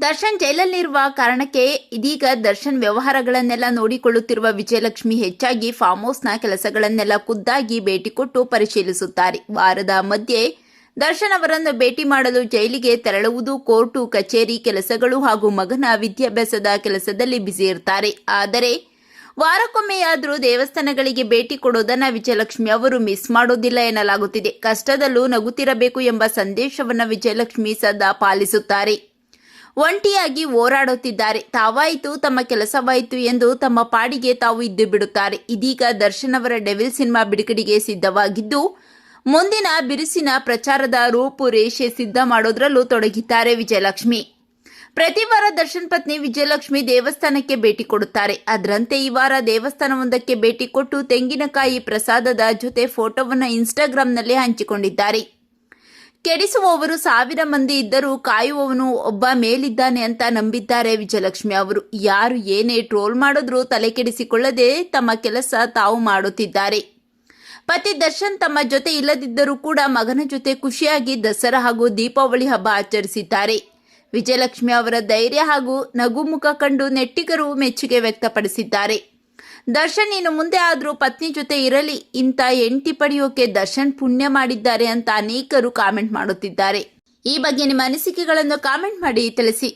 ದರ್ಶನ್ ಜೈಲಲ್ಲಿರುವ ಕಾರಣಕ್ಕೆ ಇದೀಗ ದರ್ಶನ್ ವ್ಯವಹಾರಗಳನ್ನೆಲ್ಲ ನೋಡಿಕೊಳ್ಳುತ್ತಿರುವ ವಿಜಯಲಕ್ಷ್ಮಿ ಹೆಚ್ಚಾಗಿ ಫಾರ್ಮ್ ಹೌಸ್ನ ಕೆಲಸಗಳನ್ನೆಲ್ಲ ಖುದ್ದಾಗಿ ಭೇಟಿ ಕೊಟ್ಟು ಪರಿಶೀಲಿಸುತ್ತಾರೆ. ವಾರದ ಮಧ್ಯೆ ದರ್ಶನ್ ಅವರನ್ನು ಭೇಟಿ ಮಾಡಲು ಜೈಲಿಗೆ ತೆರಳುವುದು ಕೋರ್ಟು, ಕಚೇರಿ, ಕೆಲಸಗಳು ಹಾಗೂ ಮಗನ ವಿದ್ಯಾಭ್ಯಾಸದ ಕೆಲಸದಲ್ಲಿ ಬ್ಯುಸಿ ಇರ್ತಾರೆ. ಆದರೆ ವಾರಕ್ಕೊಮ್ಮೆಯಾದರೂ ದೇವಸ್ಥಾನಗಳಿಗೆ ಭೇಟಿ ಕೊಡೋದನ್ನ ವಿಜಯಲಕ್ಷ್ಮಿ ಅವರು ಮಿಸ್ ಮಾಡೋದಿಲ್ಲ ಎನ್ನಲಾಗುತ್ತಿದೆ. ಕಷ್ಟದಲ್ಲೂ ನಗುತ್ತಿರಬೇಕು ಎಂಬ ಸಂದೇಶವನ್ನು ವಿಜಯಲಕ್ಷ್ಮಿ ಸದಾ ಪಾಲಿಸುತ್ತಾರೆ. ಒಂಟಿಯಾಗಿ ಓಡಾಡುತ್ತಿದ್ದಾರೆ ತಾವಾಯಿತು, ತಮ್ಮ ಕೆಲಸವಾಯಿತು ಎಂದು ತಮ್ಮ ಪಾಡಿಗೆ ತಾವು ಇದ್ದು ಬಿಡುತ್ತಾರೆ. ಇದೀಗ ದರ್ಶನ್ ಅವರ ಡೆವಿಲ್ ಸಿನಿಮಾ ಬಿಡುಗಡೆಗೆ ಸಿದ್ಧವಾಗಿದ್ದು, ಮುಂದಿನ ಬಿರುಸಿನ ಪ್ರಚಾರದ ರೂಪುರೇಷೆ ಸಿದ್ಧ ಮಾಡೋದ್ರಲ್ಲೂ ತೊಡಗಿದ್ದಾರೆ ವಿಜಯಲಕ್ಷ್ಮಿ. ಪ್ರತಿ ವಾರ ದರ್ಶನ್ ಪತ್ನಿ ವಿಜಯಲಕ್ಷ್ಮಿ ದೇವಸ್ಥಾನಕ್ಕೆ ಭೇಟಿ ಕೊಡುತ್ತಾರೆ. ಅದರಂತೆ ಈ ವಾರ ದೇವಸ್ಥಾನವೊಂದಕ್ಕೆ ಭೇಟಿ ಕೊಟ್ಟು ತೆಂಗಿನಕಾಯಿ ಪ್ರಸಾದದ ಜೊತೆ ಫೋಟೋವನ್ನು ಇನ್ಸ್ಟಾಗ್ರಾಂನಲ್ಲಿ ಹಂಚಿಕೊಂಡಿದ್ದಾರೆ. ಕೆಡಿಸುವವರು ಸಾವಿರ ಮಂದಿ ಇದ್ದರೂ ಕಾಯುವವನು ಒಬ್ಬ ಮೇಲಿದ್ದಾನೆ ಅಂತ ನಂಬಿದ್ದಾರೆ ವಿಜಯಲಕ್ಷ್ಮಿ ಅವರು. ಯಾರು ಏನೇ ಟ್ರೋಲ್ ಮಾಡಿದ್ರೂ ತಲೆ ಕೆಡಿಸಿಕೊಳ್ಳದೆ ತಮ್ಮ ಕೆಲಸ ತಾವು ಮಾಡುತ್ತಿದ್ದಾರೆ. ಪತಿ ದರ್ಶನ್ ತಮ್ಮ ಜೊತೆ ಇಲ್ಲದಿದ್ದರೂ ಕೂಡ ಮಗನ ಜೊತೆ ಖುಷಿಯಾಗಿ ದಸರಾ ಹಾಗೂ ದೀಪಾವಳಿ ಹಬ್ಬ ಆಚರಿಸಿದ್ದಾರೆ. ವಿಜಯಲಕ್ಷ್ಮಿ ಅವರ ಧೈರ್ಯ ಹಾಗೂ ನಗುಮುಖ ಕಂಡು ನೆಟ್ಟಿಗರು ಮೆಚ್ಚುಗೆ ವ್ಯಕ್ತಪಡಿಸಿದ್ದಾರೆ. ದರ್ಶನ್ ಇನ್ನು ಮುಂದೆ ಆದರೂ ಪತ್ನಿ ಜೊತೆ ಇರಲಿ, ಇಂಥ ಎಂಟಿ ಪಡೆಯೋಕೆ ದರ್ಶನ್ ಪುಣ್ಯ ಮಾಡಿದ್ದಾರೆ ಅಂತ ಅನೇಕರು ಕಾಮೆಂಟ್ ಮಾಡುತ್ತಿದ್ದಾರೆ. ಈ ಬಗ್ಗೆ ನಿಮ್ಮ ಅನಿಸಿಕೆಗಳನ್ನು ಕಾಮೆಂಟ್ ಮಾಡಿ ತಿಳಿಸಿ.